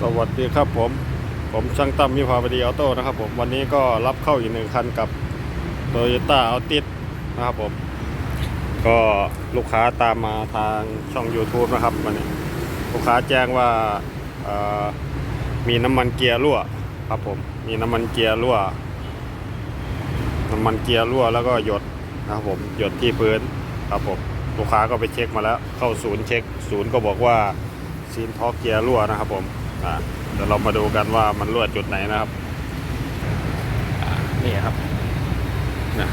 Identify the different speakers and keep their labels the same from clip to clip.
Speaker 1: สวัสดีครับผม ผมช่างตั้มมิภาวดีออโต้นะครับผมวันนี้ก็รับเข้าอีกหนึ่งคันกับโตโยต้าอัลติสนะครับผม ก็ลูกค้าตามมาทางช่อง YouTube นะครับวันนี้ลูกค้าแจ้งว่าเอ่อมีน้ำมันเกียร์รั่วครับผม มีน้ำมันเกียร์รั่ว น้ำมันเกียร์รั่วแล้วก็หยดนะครับผมหยดที่พื้นครับผมลูกค้าก็ไปเช็คมาแล้ว เข้าศูนย์เช็ค ศูนย์ก็บอกว่าซีนท็อกเกียร์รั่วนะครับผม อ่าเดี๋ยวเรามาดูกันว่ามันรั่วจุดไหนนะครับนี่ครับนะ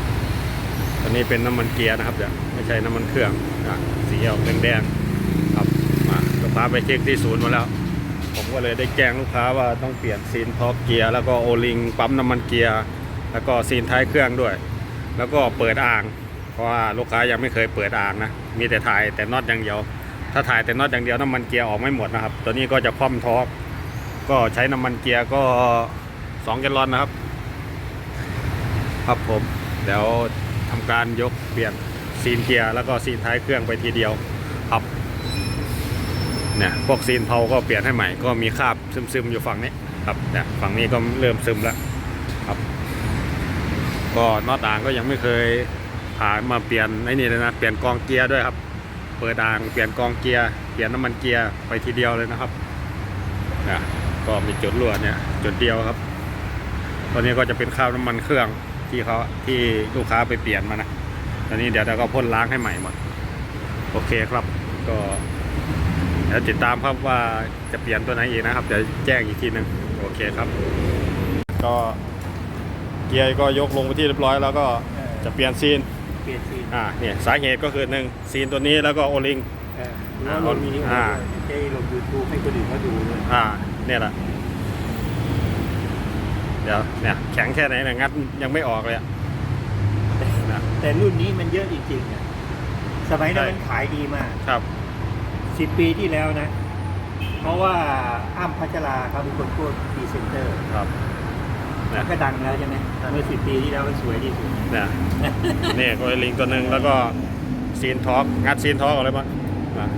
Speaker 1: อันนี้เป็นน้ำมันเกียร์นะครับเดี๋ยวไม่ใช่น้ำมันเครื่องอะสีออกแดงๆครับมาลูกค้าไปเช็คที่ศูนย์มาแล้ว ผมก็เลยได้แจ้งลูกค้าว่าต้องเปลี่ยนซีนท็อกเกียร์แล้วก็โอลิงปั๊มน้ำมันเกียร์แล้วก็ซีนท้ายเครื่องด้วย แล้วก็เปิดอ่าง เพราะว่าลูกค้ายังไม่เคยเปิดอ่างนะมีแต่ถ่ายแต่น็อตอย่างเดียว ถ้าถ่ายแต่น็อตอย่างเดียวน้ำมันเกียร์ออกไม่หมดนะครับ ตัวนี้ก็จะคว่ำทอ ก็ใช้น้ำมันเกียร์ก็2แกลลอนนะครับ ครับผมเดี๋ยวทำการยกเปลี่ยนซีนเกียร์แล้วก็ซีนท้ายเครื่องไปทีเดียวครับเนี่ยพวกซีนเพาก็เปลี่ยนให้ใหม่ก็มีคราบซึมๆอยู่ฝั่งนี้ครับเนี่ยฝั่งนี้ก็เริ่มซึมแล้วครับ ก็น็อตอ่างก็ยังไม่เคยผ่านมาเปลี่ยนไอ้นี่เลยนะเปลี่ยนกองเกียร์ด้วยครับเปิดอ่างเปลี่ยนกองเกียร์เปลี่ยนน้ำมันเกียร์ไปทีเดียวเลยนะครับเนี่ย ก็มีจุดรั่วเนี่ยจุดเดียวครับตัวนี้ก็จะเป็นคราบน้ำมันเครื่องที่เขาที่ลูกค้าไปเปลี่ยนมานะตอนนี้เดี๋ยวเราก็พ่นล้างให้ใหม่หมดโอเคครับ ก็เดี๋ยวติดตามครับว่าจะเปลี่ยนตัวไหนอีกนะครับเดี๋ยวแจ้งอีกทีหนึ่งโอเคครับ ก็เกียร์ก็ยกลงไปที่เรียบร้อยแล้วก็จะเปลี่ยนซีน
Speaker 2: เปลี่ยนซีน
Speaker 1: อ่าเนี่ยสาเหตุก็คือหนึ่งซีนตัวนี้แล้วก็โอลิง
Speaker 2: เออแล้วลงมินิ
Speaker 1: อ่า
Speaker 2: จะลงยูทูบให้คนอื่นเขาดูเลย
Speaker 1: อ่า เนี่ยแหละเดี๋ยวเนี่ยแข็งแค่ไหนเนี่ยงัดยังไม่ออกเลยอะนะ
Speaker 2: แต่รุ่นนี้มันเยอะจริงๆอะสมัยนั้น
Speaker 1: ใช่
Speaker 2: มันขายดีมาก
Speaker 1: ครับ
Speaker 2: สิบปีที่แล้วนะ เพราะว่าอ้ำพัชราเขาเป็นคนพูดพรีเซนเตอร์
Speaker 1: ครับ
Speaker 2: มั
Speaker 1: นะ
Speaker 2: นก็ดังแล้วใช่ไหมเมื่อสิบปีที่แล้วมันสวยที่สุด
Speaker 1: เนี่ยเนี่ยโอลิงตัวหนึ่งแล้วก็ซีนท็อกงัดซีนท็อกออกเลยมั้งนะ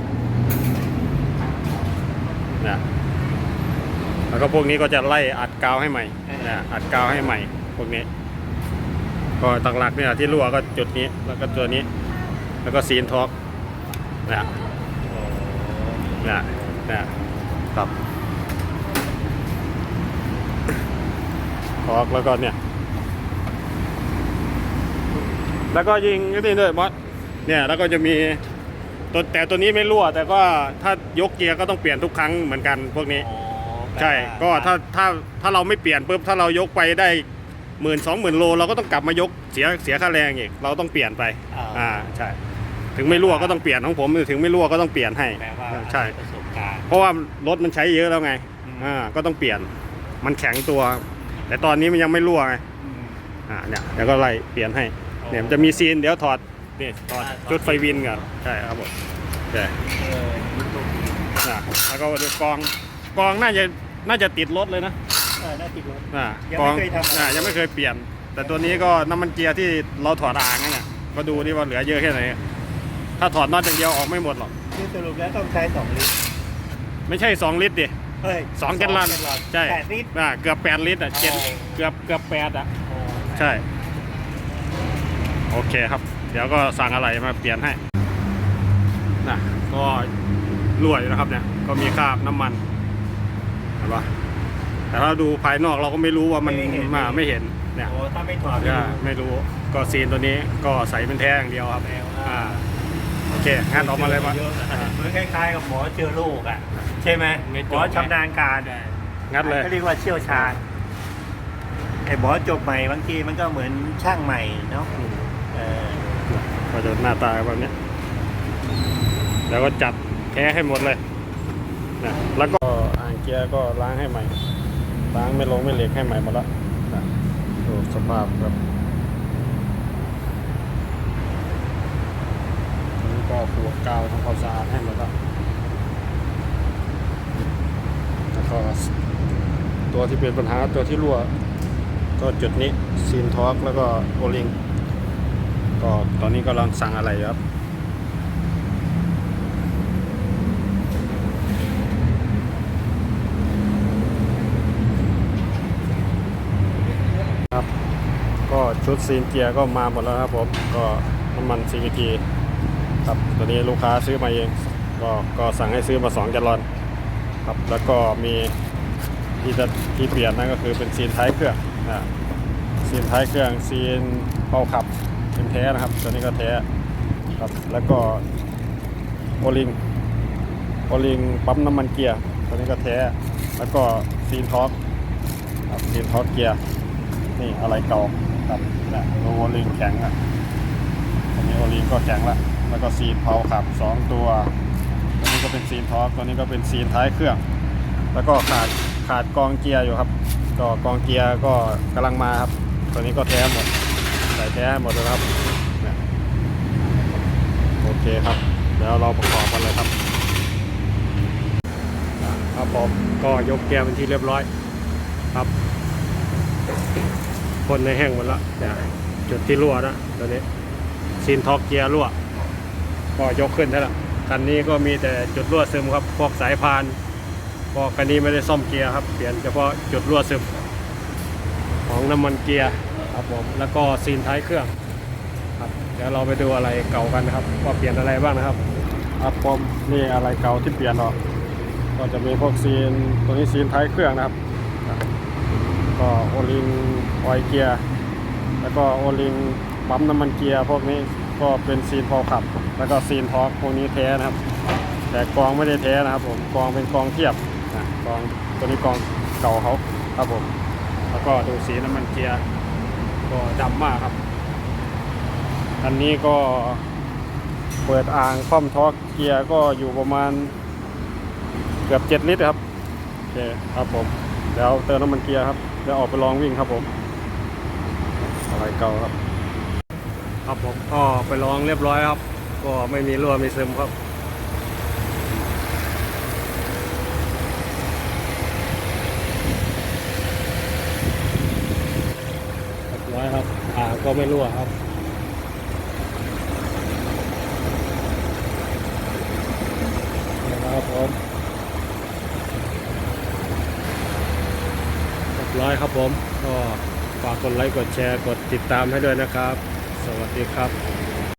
Speaker 1: เนี่ย แล้วก็พวกนี้ก็จะไล่อัดกาวให้ใหม่นี่ยอัดกาวให้ใหม่ พวกนี้ ก็ตักหลักเนี่ยที่รั่วก็จุดนี้ แล้วก็ตัวนี้ แล้วก็ซีนท็อกนี่นี่นี่ยครับท็อกแล้วก็เนี่ย แล้วก็ยิงนี่ด้วยมอสเนี่ยแล้วก็จะมีตัวแต่ตัวนี้ไม่รั่ว แต่ก็ถ้ายกเกียร์ก็ต้องเปลี่ยนทุกครั้งเหมือนกันพวกนี้ ใช่ก็ถ้าถ้าถ้าเราไม่เปลี่ยนปุ๊บถ้าเรายกไปได้หมื่นสองหมื่นโลเราก็ต้องกลับมายกเสียเสียค่าแรงอีกเราต้องเปลี่ยนไปอ่าใช่ ถึงไม่รั่วก็ต้องเปลี่ยนของผมถึงไม่รั่วก็ต้องเปลี่ยนให้
Speaker 2: แปลว่า
Speaker 1: ใช่
Speaker 2: ประสบการณ์
Speaker 1: เพราะว่ารถมันใช้เยอะแล้วไง
Speaker 2: อืม
Speaker 1: อ่าก็ต้องเปลี่ยนมันแข็งตัว แต่ตอนนี้มันยังไม่รั่วไง
Speaker 2: อืม
Speaker 1: อ่าเนี่ยแล้วก็ไล่เปลี่ยนให้เนี่ยมันจะมีซีนเดี๋ยวถอดนี่ถอด
Speaker 2: อ่าถอด
Speaker 1: ชุดไฟวินก่อนใช่ครับผมใช่
Speaker 2: เออมันตรงนี้
Speaker 1: นะแล้วก็ดูกองกองน่าจะ น่าจะติดรถเลยนะ
Speaker 2: เออน่าติดรถ
Speaker 1: อ่า
Speaker 2: ยัง
Speaker 1: ก
Speaker 2: ไม่
Speaker 1: อง
Speaker 2: เคยทำอะไร
Speaker 1: อ่ายังไม่เคยเปลี่ยน แต่ตัวนี้ก็น้ำมันเกียร์ที่เราถอดอ่างนั่นน่ะก็ดูนี่ว่าเหลือเยอะแค่ไหน ถ้าถอดน็อตอย่างเดียวออกไม่หมดหรอก
Speaker 2: คือสรุปแล้วต้องใช้สองลิตร
Speaker 1: ไม่ใช่ 2 ลิตรดิ
Speaker 2: เฮ้ย
Speaker 1: สองแกลลอนใช่
Speaker 2: แปดลิตร
Speaker 1: อ่าเกือบ 8 ลิตรอะเจ็ด
Speaker 2: อ๋อ
Speaker 1: เกือบเกือบแปดอะ
Speaker 2: โอ้
Speaker 1: ใช่ โอเคครับ เดี๋ยวก็สั่งอะไรมาเปลี่ยนให้นะก็รั่วอยู่นะครับเนี่ย ก็มีคราบน้ำมันเห็นปะแต่ถ้าดูภายนอกเราก็ไม่รู้ว่ามันมาไม่เห็นเนี่ย
Speaker 2: โหถ้าไม่ถอด
Speaker 1: ก็ไม่รู้ก็ซีนตัวนี้ก็ใส่เป็นแท้อย่างเดียวครับ
Speaker 2: แมว
Speaker 1: อ่าโอเคงั้นออกมาเลยมั้
Speaker 2: เยอะนะเหมือนคล้ายๆกับหมอเชื้อโรคอะ ใช่ไหม
Speaker 1: ไม่จบ
Speaker 2: หมอชำนาญการ
Speaker 1: งัดเลย
Speaker 2: เขาเรียกว่าเชี่ยวชาญไอ้หมอจบใหม่บางทีมันก็เหมือนช่างใหม่เนาะเออ
Speaker 1: ก็จะหน้าตาแบบเนี้ยแล้วก็จัดแท้ให้หมดเลยนะแล้วก็อ่างเกียร์ก็ล้างให้ใหม่ ล้างไม่ลงไม่เหล็กให้ใหม่หมดแล้วนะดูสภาพครับนี่ก็ขวดกาวทำความสะอาดให้หมดแล้วแล้วก็ตัวที่เป็นปัญหาตัวที่รั่ว ก็จุดนี้ซีนทอร์กแล้วก็โอลิงก็ตอนนี้กำลังสั่งอะไรอยู่ครับ ชุดซีนเกียร์ก็มาหมดแล้วครับผมก็น้ำมัน CVT ครับตัวนี้ลูกค้าซื้อมาเองก็ก็สั่งให้ซื้อมา2แกลลอนครับแล้วก็มีที่จะที่เปลี่ยนนั่นก็คือเป็นซีนท้ายเครื่องนะซีนท้ายเครื่องซีนเป่าขับเป็นแท้นะครับ ตัวนี้ก็แท้ครับแล้วก็โอลิงโอลิงปั๊มน้ำมันเกียร์ตัวนี้ก็แท้แล้วก็ซีนท็อกครับซีนท็อกเกียร์นี่อะไรเก่า ครับนะโอลิงแข็งอะตัวนี้โอลิงก็แข็งละแล้วก็ซีนเผาขับ2ตัว ตัวนี้ก็เป็นซีนทอร์กตัวนี้ก็เป็นซีนท้ายเครื่อง แล้วก็ขาดขาดกองเกียร์อยู่ครับ ก็กองเกียร์ก็กำลังมาครับ ตัวนี้ก็แท้หมดใส่แท้หมดเลยครับนี่โอเคครับเดี๋ยวเราประกอบกันเลยครับ
Speaker 3: ครับผมก็ยกแกเป็นที่เรียบร้อยครับ คนในแห้งหมดแล้วจุดที่รั่วนะตัวนี้ซีนท็อกเกียร์รั่ว ก็ยกขึ้นได้ละคันนี้ก็มีแต่จุดรั่วซึมครับ พวกสายพานก็คันนี้ไม่ได้ซ่อมเกียร์ครับ เปลี่ยนเฉพาะจุดรั่วซึม ของน้ำมันเกียร์ครับผม แล้วก็ซีนท้ายเครื่องครับ เดี๋ยวเราไปดูอะไรเก่ากันนะครับ ว่าเปลี่ยนอะไรบ้างนะครับ
Speaker 1: ครับผมนี่อะไรเก่าที่เปลี่ยนออก ก็จะมีพวกซีนตัวนี้ซีนท้ายเครื่องนะครับ ก็โอลิงออยเกียร์แล้วก็โอลิงปั๊มน้ำมันเกียร์พวกนี้ก็เป็นซีนพอขับ แล้วก็ซีนทอร์กพวกนี้แท้นะครับ แต่กองไม่ได้แท้นะครับผมกองเป็นกองเทียบนะกองตัวนี้กองเก่าเขาครับผม
Speaker 3: แล้วก็ดูสีน้ำมันเกียร์ก็ดำมากครับ
Speaker 1: อันนี้ก็เปิดอ่างคล่อมทอร์กเกียร์ก็อยู่ประมาณเกือบ 7 ลิตรครับโอเคครับผมเดี๋ยวเติมน้ำมันเกียร์ครับ ดี๋ยวออกไปลองวิ่งครับผม อะไรเก่าครับ
Speaker 3: ครับผมก็ไปลองเรียบร้อยครับ ก็ไม่มีรั่วมีซึมครับเรียบร้อยครับอ่าก็ไม่รั่วครับนี่นะครับผมเรียบร้อย ครับผมก็ฝากกดไลค์กดแชร์กดติดตามให้ด้วยนะครับ สวัสดีครับ